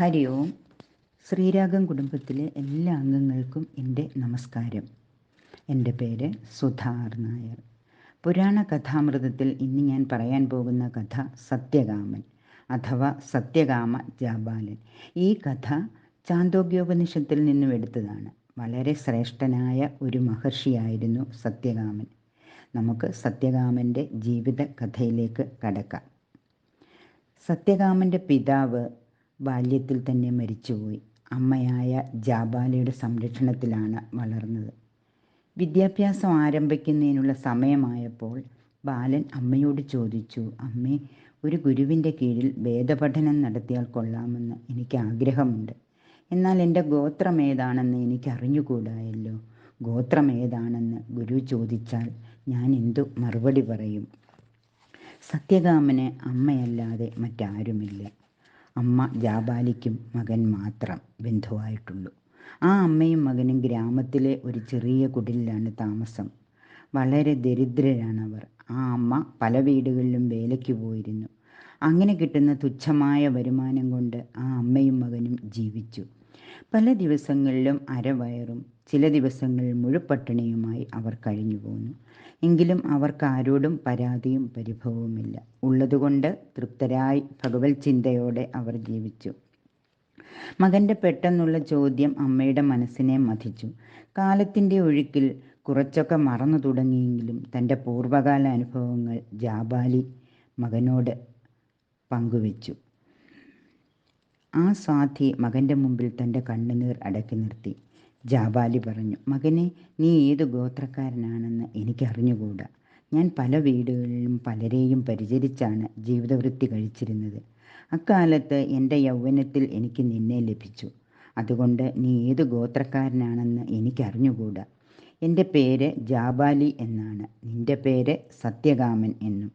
ഹരി ഓം ശ്രീരാഗം കുടുംബത്തിലെ എല്ലാ അംഗങ്ങൾക്കും എന്റെ നമസ്കാരം. എന്റെ പേര് സുധാർ നായർ. പുരാണ കഥാമൃതത്തിൽ ഇന്ന് ഞാൻ പറയാൻ പോകുന്ന കഥ സത്യകാമൻ അഥവാ സത്യകാമ ജാബാലൻ. ഈ കഥ ചാന്തോഗ്യോപനിഷത്തിൽ നിന്നും എടുത്തതാണ്. വളരെ ശ്രേഷ്ഠനായ ഒരു മഹർഷിയായിരുന്നു സത്യകാമൻ. നമുക്ക് സത്യകാമന്റെ ജീവിത കഥയിലേക്ക് കടക്കാം. സത്യകാമന്റെ പിതാവ് ബാല്യത്തിൽ തന്നെ മരിച്ചുപോയി. അമ്മയായ ജാബാലയുടെ സംരക്ഷണത്തിലാണ് വളർന്നത്. വിദ്യാഭ്യാസം ആരംഭിക്കുന്നതിനുള്ള സമയമായപ്പോൾ ബാലൻ അമ്മയോട് ചോദിച്ചു അമ്മേ ഒരു ഗുരുവിന്റെ കീഴിൽ വേദപഠനം നടത്തിയാൽ കൊള്ളാമെന്ന് എനിക്ക് ആഗ്രഹമുണ്ട്. എന്നാൽ എന്റെ ഗോത്രം ഏതാണെന്ന് എനിക്ക് അറിഞ്ഞുകൂടായല്ലോ. ഗോത്രം ഏതാണെന്ന് ഗുരു ചോദിച്ചാൽ ഞാൻ എന്തു മറുപടി പറയും? സത്യകാമന് അമ്മയല്ലാതെ മറ്റാരുമില്ല. അമ്മ ജാബാലിക്കും മകൻ മാത്രം ബന്ധുവായിട്ടുള്ളൂ. ആ അമ്മയും മകനും ഗ്രാമത്തിലെ ഒരു ചെറിയ കുടിലാണ് താമസം. വളരെ ദരിദ്രരാണ് അവർ ആ അമ്മ പല വീടുകളിലും വേലയ്ക്ക് പോയിരുന്നു. അങ്ങനെ കിട്ടുന്ന തുച്ഛമായ വരുമാനം കൊണ്ട് ആ അമ്മയും മകനും ജീവിച്ചു. പല ദിവസങ്ങളിലും അരവയറും ചില ദിവസങ്ങളിൽ മുഴുപട്ടിണിയുമായി അവർ കഴിഞ്ഞു പോന്നു എങ്കിലും അവർക്ക് ആരോടും പരാതിയും പരിഭവവുമില്ല. ഉള്ളതുകൊണ്ട് തൃപ്തരായി ഭഗവത് ചിന്തയോടെ അവർ ജീവിച്ചു. മകന്റെ പെട്ടെന്നുള്ള ചോദ്യം അമ്മയുടെ മനസ്സിനെ മഥിച്ചു. കാലത്തിന്റെ ഒഴുക്കിൽ കുറച്ചൊക്കെ മറന്നു തുടങ്ങിയെങ്കിലും തന്റെ പൂർവകാല അനുഭവങ്ങൾ ജാബാലി മകനോട് പങ്കുവച്ചു. ആ സ്വാധി മകന്റെ മുമ്പിൽ തന്റെ കണ്ണുനീർ അടക്കി നിർത്തി. ജാബാലി പറഞ്ഞു മകനെ നീ ഏത് ഗോത്രക്കാരനാണെന്ന് എനിക്കറിഞ്ഞുകൂടാ. ഞാൻ പല വീടുകളിലും പലരെയും പരിചരിച്ചാണ് ജീവിതവൃത്തി കഴിച്ചിരുന്നത്. അക്കാലത്ത് എന്റെ യൗവനത്തിൽ എനിക്ക് നിന്നെ ലഭിച്ചു. അതുകൊണ്ട് നീ ഏത് ഗോത്രക്കാരനാണെന്ന് എനിക്കറിഞ്ഞുകൂടാ. എന്റെ പേര് ജാബാലി എന്നാണ്. നിന്റെ പേര് സത്യകാമൻ എന്നും.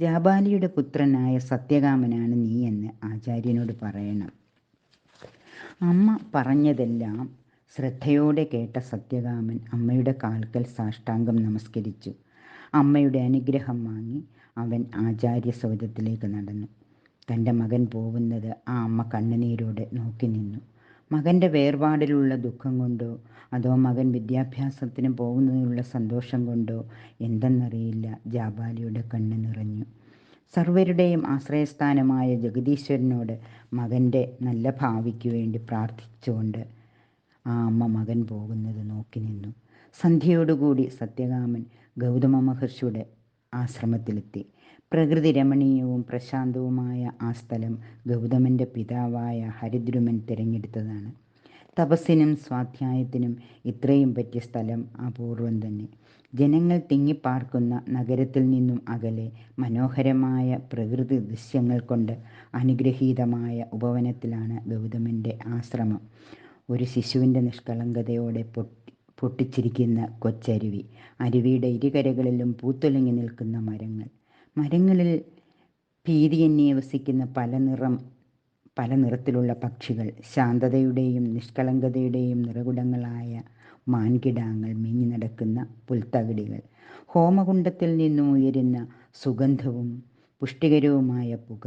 ജാബാലിയുടെ പുത്രനായ സത്യകാമനാണ് നീ എന്ന് ആചാര്യനോട് പറയണം. അമ്മ പറഞ്ഞതെല്ലാം ശ്രദ്ധയോടെ കേട്ട സത്യകാമൻ അമ്മയുടെ കാൽക്കൽ സാഷ്ടാംഗം നമസ്കരിച്ചു. അമ്മയുടെ അനുഗ്രഹം വാങ്ങി അവൻ ആചാര്യ സൗദത്തിലേക്ക് നടന്നു. തന്റെ മകൻ പോകുന്നത് ആ അമ്മ കണ്ണുനീരോടെ നോക്കി നിന്നു. മകന്റെ വേർപാടിലുള്ള ദുഃഖം കൊണ്ടോ അതോ മകൻ വിദ്യാഭ്യാസത്തിന് പോകുന്നതിനുള്ള സന്തോഷം കൊണ്ടോ എന്തെന്നറിയില്ല. ജാബാലിയുടെ കണ്ണ് നിറഞ്ഞു. സർവരുടെയും ആശ്രയസ്ഥാനമായ ജഗദീശ്വരനോട് മകന്റെ നല്ല ഭാവിക്ക് വേണ്ടി പ്രാർത്ഥിച്ചുകൊണ്ട് ആ അമ്മ മകൻ പോകുന്നത് നോക്കി നിന്നു. സന്ധ്യയോടുകൂടി സത്യകാമൻ ഗൗതമ മഹർഷിയുടെ ആശ്രമത്തിലെത്തി. പ്രകൃതി രമണീയവും പ്രശാന്തവുമായ ആ സ്ഥലം ഗൗതമന്റെ പിതാവായ ഹരിദ്രുമൻ തിരഞ്ഞെടുത്തതാണ്. തപസ്സിനും സ്വാധ്യായത്തിനും ഇത്രയും പറ്റിയ സ്ഥലം അപൂർവം തന്നെ. ജനങ്ങൾ തിങ്ങിപ്പാർക്കുന്ന നഗരത്തിൽ നിന്നും അകലെ മനോഹരമായ പ്രകൃതി ദൃശ്യങ്ങൾ കൊണ്ട് അനുഗ്രഹീതമായ ഉപവനത്തിലാണ് ഗൗതമന്റെ ആശ്രമം. ഒരു ശിശുവിന്റെ നിഷ്കളങ്കതയോടെ പൊട്ടി പൊട്ടിച്ചിരിക്കുന്ന കൊച്ചരുവി. അരുവിയുടെ ഇരുകരകളിലും പൂത്തുലങ്ങി നിൽക്കുന്ന മരങ്ങൾ. മരങ്ങളിൽ ഭീതിയെന്നെ വസിക്കുന്ന പല നിറം പല നിറത്തിലുള്ള പക്ഷികൾ. ശാന്തതയുടെയും നിഷ്കളങ്കതയുടെയും നിറകുടങ്ങളായ മാൻകിടാങ്ങൾ മിഞ്ഞു നടക്കുന്ന പുൽത്തകിടികൾ. ഹോമകുണ്ടത്തിൽ നിന്നും ഉയരുന്ന സുഗന്ധവും പുഷ്ടികരവുമായ പുക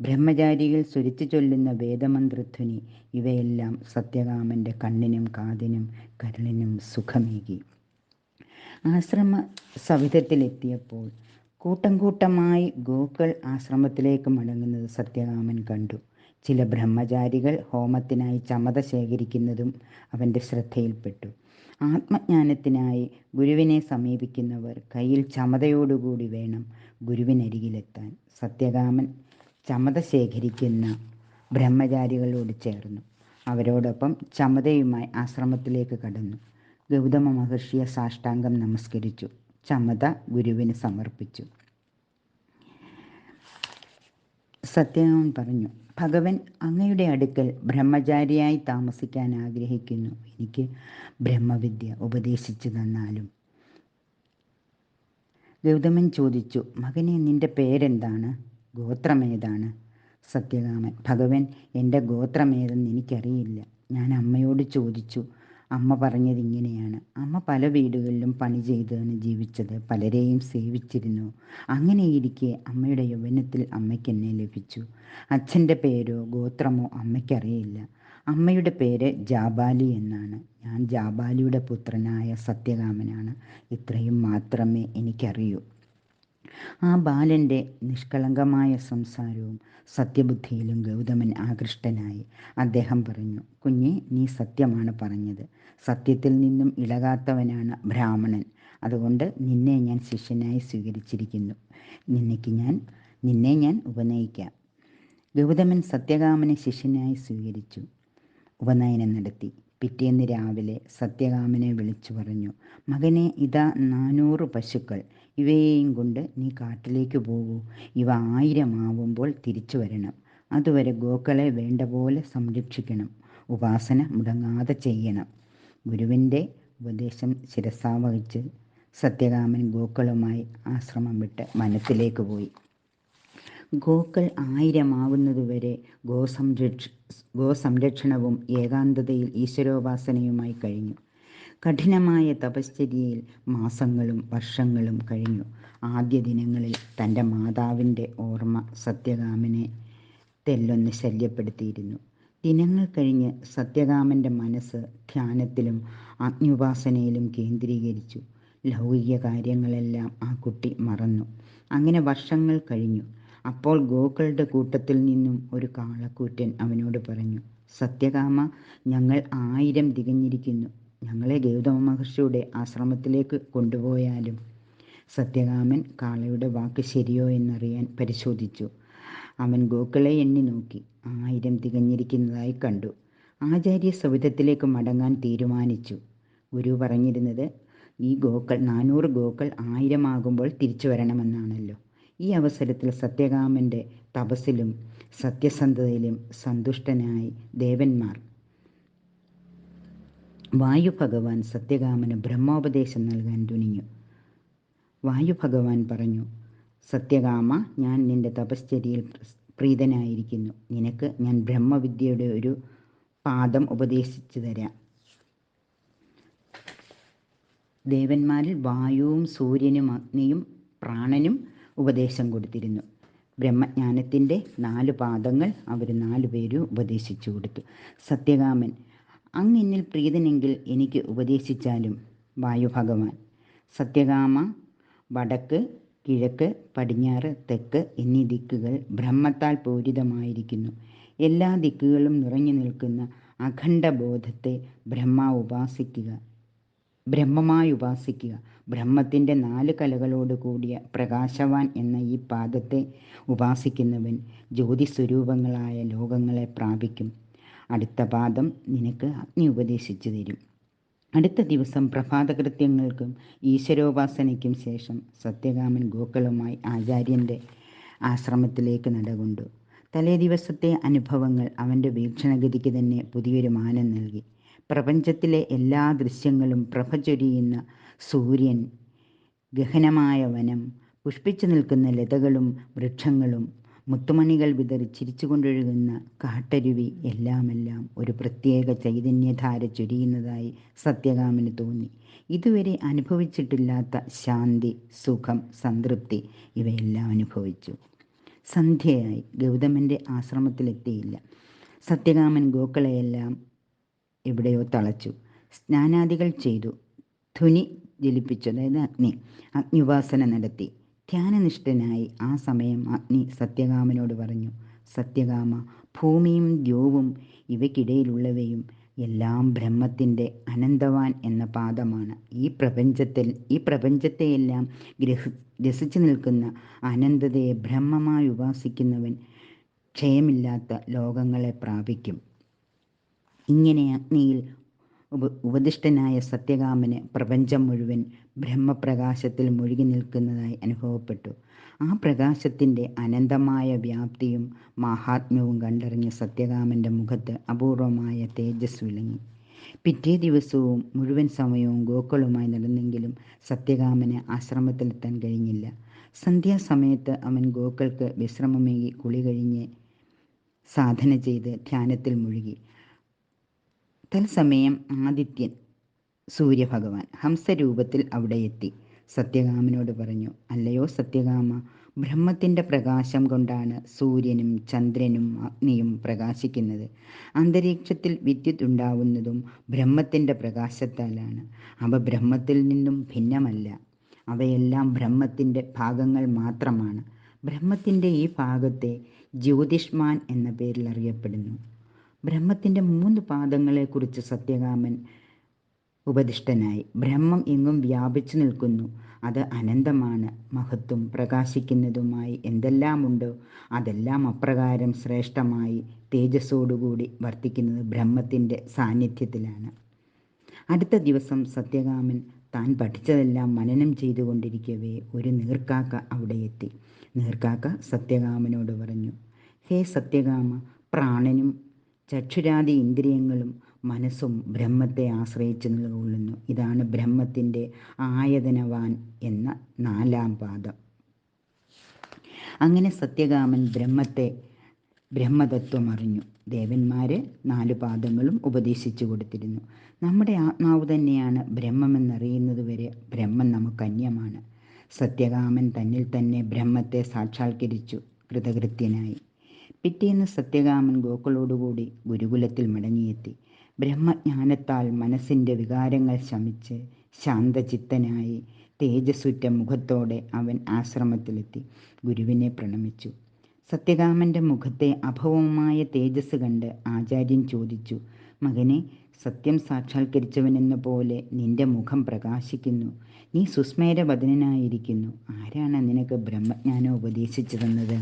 ബ്രഹ്മചാരികൾ സുരിച്ചു ചൊല്ലുന്ന വേദമന്ത്രധ്വനി ഇവയെല്ലാം സത്യകാമന്റെ കണ്ണിനും കാതിനും കരളിനും സുഖമേകി. ആശ്രമ സവിധത്തിലെത്തിയപ്പോൾ കൂട്ടം കൂട്ടമായി ഗോക്കൾ ആശ്രമത്തിലേക്ക് മടങ്ങുന്നത് സത്യകാമൻ കണ്ടു. ചില ബ്രഹ്മചാരികൾ ഹോമത്തിനായി ചമത ശേഖരിക്കുന്നതും അവന്റെ ശ്രദ്ധയിൽപ്പെട്ടു. ആത്മജ്ഞാനത്തിനായി ഗുരുവിനെ സമീപിക്കുന്നവർ കയ്യിൽ ചമതയോടുകൂടി വേണം ഗുരുവിനരികിലെത്താൻ. സത്യകാമൻ ചമത ശേഖരിക്കുന്ന ബ്രഹ്മചാരികളോട് ചേർന്നു. അവരോടൊപ്പം ചമതയുമായി ആശ്രമത്തിലേക്ക് കടന്നു. ഗൗതമ മഹർഷിയെ സാഷ്ടാംഗം നമസ്കരിച്ചു. ചമത ഗുരുവിന് സമർപ്പിച്ചു. സത്യം പറഞ്ഞു ഭഗവൻ അങ്ങയുടെ അടുക്കൽ ബ്രഹ്മചാരിയായി താമസിക്കാൻ ആഗ്രഹിക്കുന്നു. എനിക്ക് ബ്രഹ്മവിദ്യ ഉപദേശിച്ചു തന്നാലും. ഗൗതമൻ ചോദിച്ചു മകനെ നിന്റെ പേരെന്താണ്? ഗോത്രമേതാണ്? സത്യകാമൻ. ഭഗവൻ എന്റെ ഗോത്രമേതെന്ന് എനിക്കറിയില്ല. ഞാൻ അമ്മയോട് ചോദിച്ചു. അമ്മ പറഞ്ഞത് ഇങ്ങനെയാണ്. അമ്മ പല വീടുകളിലും പണി ചെയ്താണ് ജീവിച്ചത്. പലരെയും സേവിച്ചിരുന്നു. അങ്ങനെയിരിക്കെ അമ്മയുടെ യൗവനത്തിൽ അമ്മയ്ക്ക് എന്നെ ലഭിച്ചു. അച്ഛന്റെ പേരോ ഗോത്രമോ അമ്മയ്ക്കറിയില്ല. അമ്മയുടെ പേര് ജാബാലി എന്നാണ്. ഞാൻ ജാബാലിയുടെ പുത്രനായ സത്യകാമനാണ്. ഇത്രയും മാത്രമേ എനിക്കറിയൂ. ആ ബാലന്റെ നിഷ്കളങ്കമായ സംസാരവും സത്യബുദ്ധിയിലും ഗൗതമൻ ആകൃഷ്ടനായി. അദ്ദേഹം പറഞ്ഞു കുഞ്ഞെ നീ സത്യമാണ് പറഞ്ഞത്. സത്യത്തിൽ നിന്നും ഇളകാത്തവനാണ് ബ്രാഹ്മണൻ. അതുകൊണ്ട് നിന്നെ ഞാൻ ശിഷ്യനായി സ്വീകരിച്ചിരിക്കുന്നു. നിന്നയ്ക്ക് ഞാൻ നിന്നെ ഞാൻ ഉപനയിക്കാം. ഗൗതമൻ സത്യകാമനെ ശിഷ്യനായി സ്വീകരിച്ചു. ഉപനയനം നടത്തി. പിറ്റേന്ന് രാവിലെ സത്യകാമനെ വിളിച്ചു പറഞ്ഞു മകനെ ഇതാ നാനൂറ് പശുക്കൾ. ഇവയെയും കൊണ്ട് നീ കാട്ടിലേക്ക് പോകൂ. ഇവ ആയിരമാവുമ്പോൾ തിരിച്ചു വരണം. അതുവരെ ഗോക്കളെ വേണ്ട പോലെ സംരക്ഷിക്കണം. ഉപാസന മുടങ്ങാതെ ചെയ്യണം. ഗുരുവിന്റെ ഉപദേശം ശിരസാവഹിച്ച് സത്യകാമൻ ഗോക്കളുമായി ആശ്രമം വിട്ട് വനത്തിലേക്ക് പോയി. ഗോക്കൾ ആയിരമാവുന്നതുവരെ ഗോസംരക്ഷ ഗോസംരക്ഷണവും ഏകാന്തതയിൽ ഈശ്വരോപാസനയുമായി കഴിഞ്ഞു. കഠിനമായ തപശ്ചര്യയിൽ മാസങ്ങളും വർഷങ്ങളും കഴിഞ്ഞു. ആദ്യ ദിനങ്ങളിൽ തന്റെ മാതാവിന്റെ ഓർമ്മ സത്യകാമനെ തെല്ലൊന്ന് ശല്യപ്പെടുത്തിയിരുന്നു. ദിനങ്ങൾ കഴിഞ്ഞ് സത്യകാമന്റെ മനസ്സ് ധ്യാനത്തിലും അഗ്നിയുപാസനയിലും കേന്ദ്രീകരിച്ചു. ലൗകിക കാര്യങ്ങളെല്ലാം ആ കുട്ടി മറന്നു. അങ്ങനെ വർഷങ്ങൾ കഴിഞ്ഞു. അപ്പോൾ ഗോക്കളുടെ കൂട്ടത്തിൽ നിന്നും ഒരു കാളക്കൂറ്റൻ അവനോട് പറഞ്ഞു സത്യകാമ ഞങ്ങൾ ആയിരം തികഞ്ഞിരിക്കുന്നു. ഞങ്ങളെ ഗൗതമ മഹർഷിയുടെ ആശ്രമത്തിലേക്ക് കൊണ്ടുപോയാലും സത്യകാമൻ കാളയുടെ വാക്ക് ശരിയോ എന്നറിയാൻ പരിശോധിച്ചു. അവൻ ഗോക്കളെ എണ്ണി നോക്കി. ആയിരം തികഞ്ഞിരിക്കുന്നതായി കണ്ടു. ആചാര്യ സവിധത്തിലേക്ക് മടങ്ങാൻ തീരുമാനിച്ചു. ഗുരു പറഞ്ഞിരുന്നത് ഈ ഗോക്കൾ നാനൂറ് ഗോക്കൾ ആയിരമാകുമ്പോൾ തിരിച്ചു വരണമെന്നാണല്ലോ. ഈ അവസരത്തിൽ സത്യകാമന്റെ തപസ്സിലും സത്യസന്ധതയിലും സന്തുഷ്ടനായി ദേവന്മാർ വായു ഭഗവാൻ സത്യകാമന് ബ്രഹ്മോപദേശം നൽകാൻ തുനിഞ്ഞു. വായു ഭഗവാൻ പറഞ്ഞു സത്യകാമ ഞാൻ നിന്റെ തപശ്ചര്യയിൽ പ്രീതനായിരിക്കുന്നു. നിനക്ക് ഞാൻ ബ്രഹ്മവിദ്യയുടെ ഒരു പാദം ഉപദേശിച്ചു തരാം. ദേവന്മാരിൽ വായുവും സൂര്യനും അഗ്നിയും പ്രാണനും ഉപദേശം കൊടുത്തിരുന്നു. ബ്രഹ്മജ്ഞാനത്തിന്റെ നാല് പാദങ്ങൾ അവർ നാലു പേരും ഉപദേശിച്ചു കൊടുത്തു. സത്യകാമൻ അങ്ങ് എന്നിൽ പ്രീതനെങ്കിൽ എനിക്ക് ഉപദേശിച്ചാലും. വായു ഭഗവാൻ സത്യകാമ വടക്ക് കിഴക്ക് പടിഞ്ഞാറ് തെക്ക് എന്നീ ദിക്കുകൾ ബ്രഹ്മത്താൽ പൂരിതമായിരിക്കുന്നു. എല്ലാ ദിക്കുകളും നിറഞ്ഞു നിൽക്കുന്ന അഖണ്ഡ ബോധത്തെ ബ്രഹ്മ ഉപാസിക്കുക. ബ്രഹ്മമായി ഉപാസിക്കുക. ബ്രഹ്മത്തിന്റെ നാല് കലകളോട് കൂടിയ പ്രകാശവാൻ എന്ന ഈ പാദത്തെ ഉപാസിക്കുന്നവൻ ജ്യോതിസ്വരൂപങ്ങളായ ലോകങ്ങളെ പ്രാപിക്കും. അടുത്ത പാദം നിനക്ക് അഗ്നി ഉപദേശിച്ചു തരും. അടുത്ത ദിവസം പ്രഭാതകൃത്യങ്ങൾക്കും ഈശ്വരോപാസനയ്ക്കും ശേഷം സത്യകാമൻ ഗോക്കളുമായി ആചാര്യന്റെ ആശ്രമത്തിലേക്ക് നടകൊണ്ടു. തലേദിവസത്തെ അനുഭവങ്ങൾ അവന്റെ വീക്ഷണഗതിക്ക് തന്നെ പുതിയൊരു മാനം നൽകി. പ്രപഞ്ചത്തിലെ എല്ലാ ദൃശ്യങ്ങളും പ്രഭ ചൊരിയുന്ന സൂര്യൻ ഗഹനമായ വനം പുഷ്പിച്ചു നിൽക്കുന്ന ലതകളും വൃക്ഷങ്ങളും മുത്തുമണികൾ വിതറി ചിരിച്ചുകൊണ്ടൊഴുകുന്ന കാട്ടരുവി എല്ലാമെല്ലാം ഒരു പ്രത്യേക ചൈതന്യധാര ചൊരിയുന്നതായി സത്യകാമന് തോന്നി. ഇതുവരെ അനുഭവിച്ചിട്ടില്ലാത്ത ശാന്തി സുഖം സംതൃപ്തി ഇവയെല്ലാം അനുഭവിച്ചു. സന്ധ്യയായി. ഗൗതമന്റെ ആശ്രമത്തിലെത്തിയില്ല. സത്യകാമൻ ഗോക്കളെയെല്ലാം എവിടെയോ തളച്ചു. സ്നാനാദികൾ ചെയ്തു. ധുനി ജലിപ്പിച്ചു. അതായത് അഗ്നി. അഗ്നിവാസന നടത്തി. ധ്യാനനിഷ്ഠനായി ആ സമയം അഗ്നി സത്യകാമനോട് പറഞ്ഞു സത്യകാമ ഭൂമിയും ദ്യോവും ഇവയ്ക്കിടയിലുള്ളവയും എല്ലാം ബ്രഹ്മത്തിന്റെ അനന്തവാൻ എന്ന പാദമാണ്. ഈ പ്രപഞ്ചത്തിൽ ഈ പ്രപഞ്ചത്തെയെല്ലാം ഗ്രഹ രസിച്ചു നിൽക്കുന്ന അനന്തതയെ ബ്രഹ്മമായി ഉപാസിക്കുന്നവൻ ക്ഷയമില്ലാത്ത ലോകങ്ങളെ പ്രാപിക്കും. ഇങ്ങനെ അഗ്നിയിൽ ഉപദിഷ്ടനായ സത്യകാമന് പ്രപഞ്ചം മുഴുവൻ ബ്രഹ്മപ്രകാശത്തിൽ മുഴുകി നിൽക്കുന്നതായി അനുഭവപ്പെട്ടു. ആ പ്രകാശത്തിന്റെ അനന്തമായ വ്യാപ്തിയും മാഹാത്മ്യവും കണ്ടറിഞ്ഞ സത്യകാമന്റെ മുഖത്ത് അപൂർവമായ തേജസ് വിളങ്ങി. പിറ്റേ ദിവസവും മുഴുവൻ സമയവും ഗോക്കളുമായി നടന്നെങ്കിലും സത്യകാമന് ആശ്രമത്തിലെത്താൻ കഴിഞ്ഞില്ല. സന്ധ്യാസമയത്ത് അവൻ ഗോക്കൾക്ക് വിശ്രമമേകി കുളി കഴിഞ്ഞ് സാധന ചെയ്ത് ധ്യാനത്തിൽ മുഴുകി. തത്സമയം ആദിത്യൻ സൂര്യഭഗവാൻ ഹംസരൂപത്തിൽ അവിടെ എത്തി. സത്യകാമനോട് പറഞ്ഞു അല്ലയോ സത്യകാമ ബ്രഹ്മത്തിന്റെ പ്രകാശം കൊണ്ടാണ് സൂര്യനും ചന്ദ്രനും അഗ്നിയും പ്രകാശിക്കുന്നത്. അന്തരീക്ഷത്തിൽ വിദ്യുത് ഉണ്ടാവുന്നതും ബ്രഹ്മത്തിന്റെ പ്രകാശത്താലാണ്. അവ ബ്രഹ്മത്തിൽ നിന്നും ഭിന്നമല്ല. അവയെല്ലാം ബ്രഹ്മത്തിന്റെ ഭാഗങ്ങൾ മാത്രമാണ്. ബ്രഹ്മത്തിന്റെ ഈ ഭാഗത്തെ ജ്യോതിഷ്മാൻ എന്ന പേരിൽ അറിയപ്പെടുന്നു. ബ്രഹ്മത്തിന്റെ മൂന്ന് പാദങ്ങളെക്കുറിച്ച് സത്യകാമൻ ഉപദിഷ്ടനായി. ബ്രഹ്മം എങ്ങും വ്യാപിച്ചു നിൽക്കുന്നു. അത് അനന്തമാണ്. മഹത്വം പ്രകാശിക്കുന്നതുമായി എന്തെല്ലാമുണ്ടോ അതെല്ലാം അപ്രകാരം ശ്രേഷ്ഠമായി തേജസ്സോടുകൂടി വർത്തിക്കുന്നത് ബ്രഹ്മത്തിന്റെ സാന്നിധ്യത്തിലാണ്. അടുത്ത ദിവസം സത്യകാമൻ താൻ പഠിച്ചതെല്ലാം മനനം ചെയ്തുകൊണ്ടിരിക്കവേ ഒരു നീർക്കാക്ക അവിടെ എത്തി. നീർക്കാക്ക സത്യകാമനോട് പറഞ്ഞു ഹേ സത്യകാമ പ്രാണനും ചക്ഷുരാദി ഇന്ദ്രിയങ്ങളും മനസ്സും ബ്രഹ്മത്തെ ആശ്രയിച്ച് നിലകൊള്ളുന്നു. ഇതാണ് ബ്രഹ്മത്തിന്റെ ആയതനവാൻ എന്ന നാലാം പാദം. അങ്ങനെ സത്യകാമൻ ബ്രഹ്മത്തെ ബ്രഹ്മതത്വം അറിഞ്ഞു. ദേവന്മാരെ നാല് പാദങ്ങളും ഉപദേശിച്ചു കൊടുത്തിരുന്നു. നമ്മുടെ ആത്മാവ് തന്നെയാണ് ബ്രഹ്മമെന്നറിയുന്നത് വരെ ബ്രഹ്മം നമുക്ക് അന്യമാണ്. സത്യകാമൻ തന്നിൽ തന്നെ ബ്രഹ്മത്തെ സാക്ഷാത്കരിച്ചു. കൃതകൃത്യനായി. പിറ്റേന്ന് സത്യകാമൻ ഗോക്കളോടുകൂടി ഗുരുകുലത്തിൽ മടങ്ങിയെത്തി. ബ്രഹ്മജ്ഞാനത്താൽ മനസ്സിന്റെ വികാരങ്ങൾ ശമിച്ച് ശാന്തചിത്തനായി തേജസ്സുറ്റ മുഖത്തോടെ അവൻ ആശ്രമത്തിലെത്തി. ഗുരുവിനെ പ്രണമിച്ചു. സത്യകാമന്റെ മുഖത്തെ അഭവമായ തേജസ് കണ്ട് ആചാര്യൻ ചോദിച്ചു മകനെ സത്യം സാക്ഷാത്കരിച്ചവനെന്ന പോലെ നിന്റെ മുഖം പ്രകാശിക്കുന്നു. നീ സുസ്മേരവദനായിരിക്കുന്നു ആരാണ് നിനക്ക് ബ്രഹ്മജ്ഞാനം ഉപദേശിച്ചു തന്നത്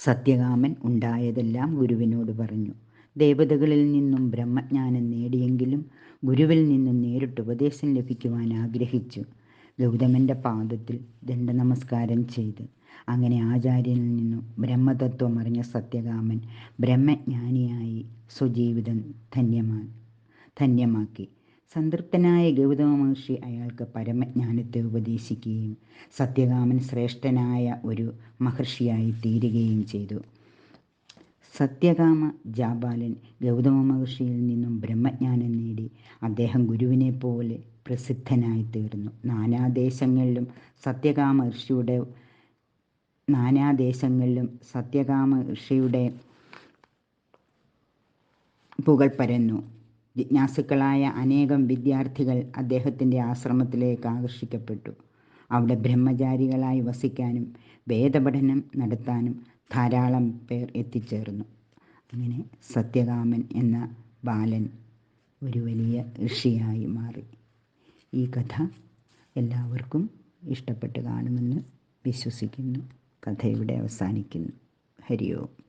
സത്യകാമൻ ഉണ്ടായതെല്ലാം ഗുരുവിനോട് പറഞ്ഞു. ദേവതകളിൽ നിന്നും ബ്രഹ്മജ്ഞാനം നേടിയെങ്കിലും ഗുരുവിൽ നിന്നും നേരിട്ട് ഉപദേശം ലഭിക്കുവാൻ ആഗ്രഹിച്ചു. ഗൗതമന്റെ പാദത്തിൽ ദണ്ഡ നമസ്കാരം ചെയ്ത് അങ്ങനെ ആചാര്യനിൽ നിന്നും ബ്രഹ്മതത്വം അറിഞ്ഞ സത്യകാമൻ ബ്രഹ്മജ്ഞാനിയായി സ്വജീവിതം ധന്യമാ ധന്യമാക്കി. സംതൃപ്തനായ ഗൗതമ മഹർഷി അയാൾക്ക് പരമജ്ഞാനത്തെ ഉപദേശിക്കുകയും സത്യകാമൻ ശ്രേഷ്ഠനായ ഒരു മഹർഷിയായി തീരുകയും ചെയ്തു. സത്യകാമ ജാബാലൻ ഗൗതമ മഹർഷിയിൽ നിന്നും ബ്രഹ്മജ്ഞാനം നേടി അദ്ദേഹം ഗുരുവിനെ പോലെ പ്രസിദ്ധനായി തീർന്നു. നാനാദേശങ്ങളിലും സത്യകാമ ഋഷിയുടെ നാനാദേശങ്ങളിലും സത്യകാമ ഋഷിയുടെ പുകൾ പരന്നു. ജിജ്ഞാസുക്കളായ അനേകം വിദ്യാർത്ഥികൾ അദ്ദേഹത്തിന്റെ ആശ്രമത്തിലേക്ക് ആകർഷിക്കപ്പെട്ടു. അവിടെ ബ്രഹ്മചാരികളായി വസിക്കാനും വേദപഠനം നടത്താനും ധാരാളം പേർ എത്തിച്ചേർന്നു. അങ്ങനെ സത്യകാമൻ എന്ന ബാലൻ ഒരു വലിയ ഋഷിയായി മാറി. ഈ കഥ എല്ലാവർക്കും ഇഷ്ടപ്പെട്ട് കാണുമെന്ന് വിശ്വസിക്കുന്നു. കഥ ഇവിടെ അവസാനിക്കുന്നു. ഹരി ഓം